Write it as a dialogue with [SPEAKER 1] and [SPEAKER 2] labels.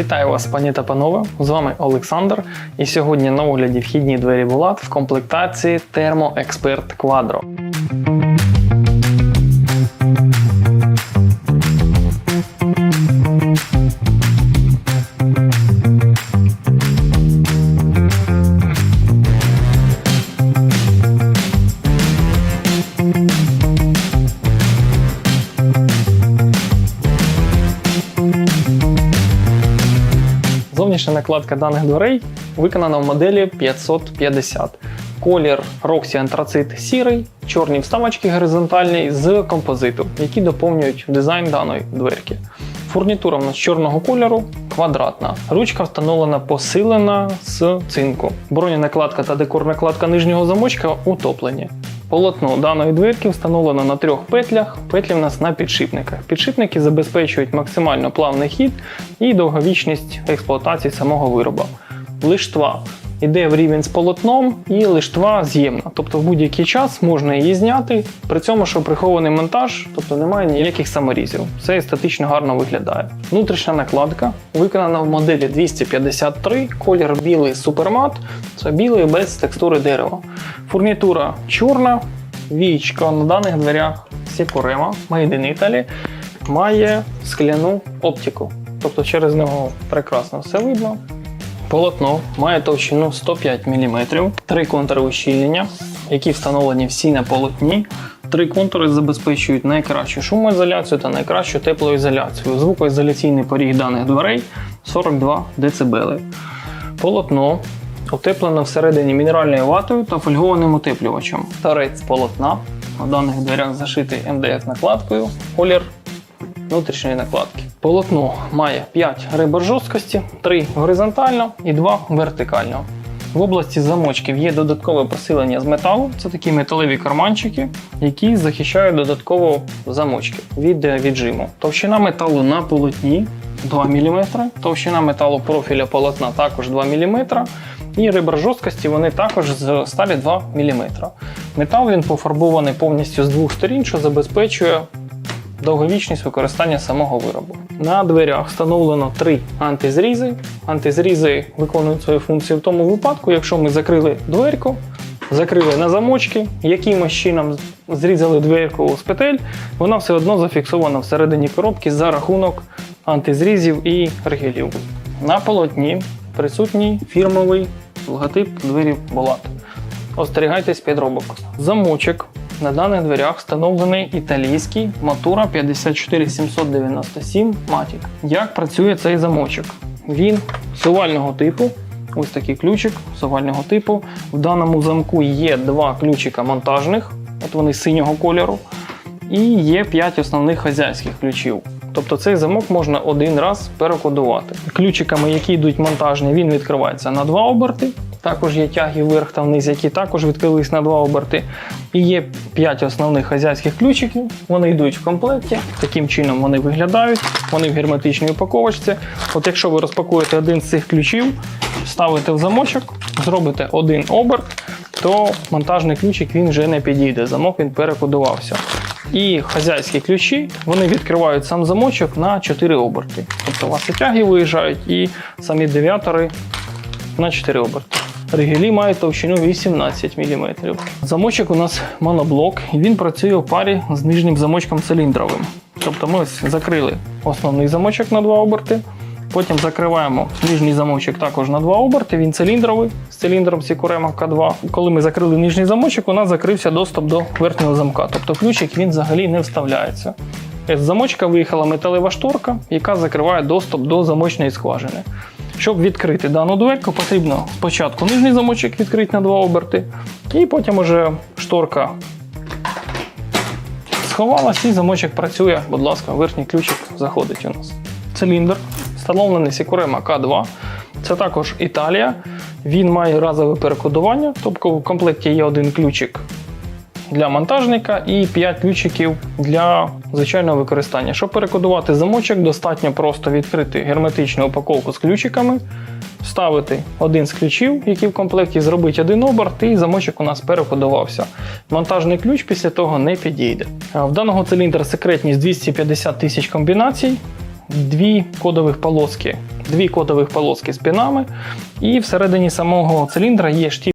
[SPEAKER 1] Вітаю вас, пані та панове! З вами Олександр. І сьогодні на огляді вхідні двері Булат в комплектації Thermo-Expert Quadro. Зовнішня накладка даних дверей виконана в моделі 550. Колір Roxy антрацит сірий, чорні вставочки горизонтальні з композиту, які доповнюють дизайн даної дверки. Фурнітура в нас чорного кольору, квадратна. Ручка встановлена посилена з цинку. Броненакладка та декорнакладка нижнього замочка утоплені. Полотно даної дверки встановлено на трьох петлях. Петлі в нас на підшипниках. Підшипники забезпечують максимально плавний хід і довговічність експлуатації самого вироба. Лиштва йде в рівень з полотном і лиштва з'ємна. Тобто в будь-який час можна її зняти, при цьому, що прихований монтаж, тобто немає ніяких саморізів. Все естетично гарно виглядає. Внутрішня накладка виконана в моделі 253, колір білий супермат, це білий без текстури дерева. Фурнітура чорна, вічка на даних дверях Сікурема, Made in Italy, має скляну оптику. Тобто через нього прекрасно все видно. Полотно має товщину 105 мм, три контури ущільнення, які встановлені всі на полотні. Три контури забезпечують найкращу шумоізоляцію та найкращу теплоізоляцію. Звукоізоляційний поріг даних дверей 42 дБ. Полотно утеплено всередині мінеральною ватою та фольгованим утеплювачем. Торець полотна у даних дверях зашитий МДФ накладкою. Колір внутрішньої накладки. Полотно має 5 ребер жорсткості, 3 горизонтально і 2 вертикально. В області замочків є додаткове посилення з металу. Це такі металеві карманчики, які захищають додатково замочки від е, віджиму. Товщина металу на полотні 2 мм, товщина металу профіля полотна також 2 мм. І ребра жорсткості вони також з сталі 2 мм. Метал він пофарбований повністю з двох сторін, що забезпечує довговічність використання самого виробу. На дверях встановлено три антизрізи. Антизрізи виконують свою функцію в тому випадку, якщо ми закрили дверку, закрили на замочки, якимось чином зрізали дверку з петель, вона все одно зафіксована всередині коробки за рахунок антизрізів і ригелів. На полотні присутній фірмовий логотип дверів Болат. Остерігайтесь підробок. Замочок на даних дверях встановлений італійський Matura 54797 Matic. Як працює цей замочок? Він сувального типу. Ось такий ключик сувального типу. В даному замку є два ключика монтажних, от вони синього кольору, і є 5 основних хазяйських ключів. Тобто цей замок можна один раз перекодувати. Ключиками, які йдуть монтажні, він відкривається на два оберти. Також є тяги вверх та вниз, які також відкрились на два оберти. І є 5 основних хазяйських ключиків. Вони йдуть в комплекті. Таким чином вони виглядають. Вони в герметичній упаковочці. От якщо ви розпакуєте один з цих ключів, ставите в замочок, зробите один оберт, то монтажний ключик він вже не підійде. Замок він перекодувався. І хазяйські ключі вони відкривають сам замочок на 4 оберти. Тобто у вас і тяги виїжджають, і самі дев'ятори на 4 оберти. Ригелі мають товщину 18 мм. Замочок у нас моноблок, і він працює у парі з нижнім замочком циліндровим. Тобто ми ось закрили основний замочок на 2 оберти. Потім закриваємо нижній замочок також на 2 оберти, він циліндровий з циліндром Сікурема К2. Коли ми закрили нижній замочок, у нас закрився доступ до верхнього замка. Тобто ключик він взагалі не вставляється. З замочка виїхала металева шторка, яка закриває доступ до замочної скважини. Щоб відкрити дану дверку, потрібно спочатку нижній замочок відкрити на 2 оберти, і потім уже шторка сховалась, і замочок працює. Будь ласка, верхній ключик заходить у нас. Циліндр встановлений Сікурема К2. Це також Італія. Він має разове перекодування, тобто в комплекті є один ключик для монтажника і 5 ключиків для звичайного використання. Щоб перекодувати замочок, достатньо просто відкрити герметичну упаковку з ключиками, вставити один з ключів, який в комплекті, зробити один оберт, і замочок у нас перекодувався. Монтажний ключ після того не підійде. В даного циліндра секретність 250 тисяч комбінацій. дві кодових полоски. Дві кодових полоски з пінами, і всередині самого циліндра є штіль